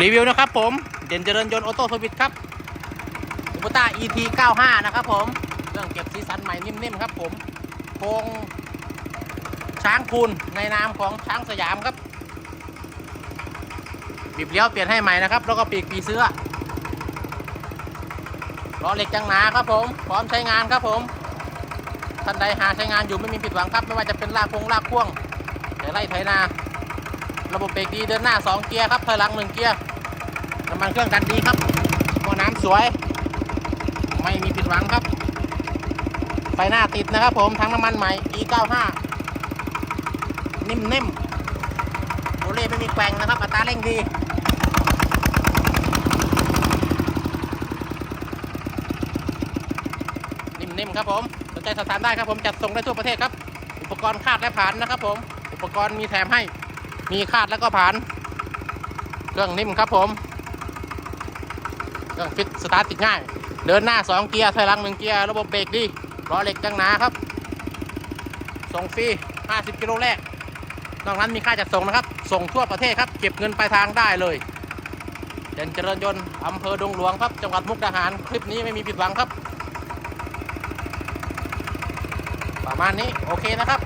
รีวิวนะครับผม เด่นเจริญยนต์ออโต้สวิตครับอุปต้า ET 95 นะครับผมเครื่องเก็บสีสันใหม่นิ่มๆครับผมโครงช้างคูนในนามของช้างสยามครับบีบเลี้ยวเปลี่ยนให้ใหม่นะครับ แล้วก็ปีกปีเสื้อล้อเหล็กจังหนาครับผมพร้อมใช้งานครับผมท่านใดหาใช้งานอยู่ไม่มีผิดหวังครับ ไม่ว่าจะเป็นลากพงลากพ่วงไถไล่ไถนา ระบบเบรกดีเดินหน้า 2 เกียร์ครับถอยหลัง 1 เกียร์น้ำมันเครื่องดันดีครับหม้อน้ำสวย ไม่มีผิดหวังครับ ไฟหน้าติดนะครับผมทั้งน้ำมันใหม่ E95 นิ่มๆโรเล่ไม่มีแกว่งนะครับอัตราเร่งดีนิ่มๆครับผมสนใจสอบถามได้ครับผมจัดส่งได้ทั่วประเทศครับ อุปกรณ์คาดและผ่านนะครับผม อุปกรณ์มีแถมให้ มีคาดแล้วก็ผ่าน เครื่องนิ่มครับผม เครื่องฟิตสตาร์ทติดง่าย เดินหน้า 2 เกียร์ถอยหลัง 1 เกียร์ ระบบเบรกดีล้อเหล็กจังหนาครับ ส่งฟรี 50 กิโลแรก นอกนั้นมีค่าจัดส่งนะครับ ส่งทั่วประเทศครับ เก็บเงินปลายทางได้เลย เด่นเจริญยนต์อำเภอดงหลวงครับ จังหวัดมุกดาหาร คลิปนี้ไม่มีผิดหวังครับ ประมาณนี้โอเคนะครับ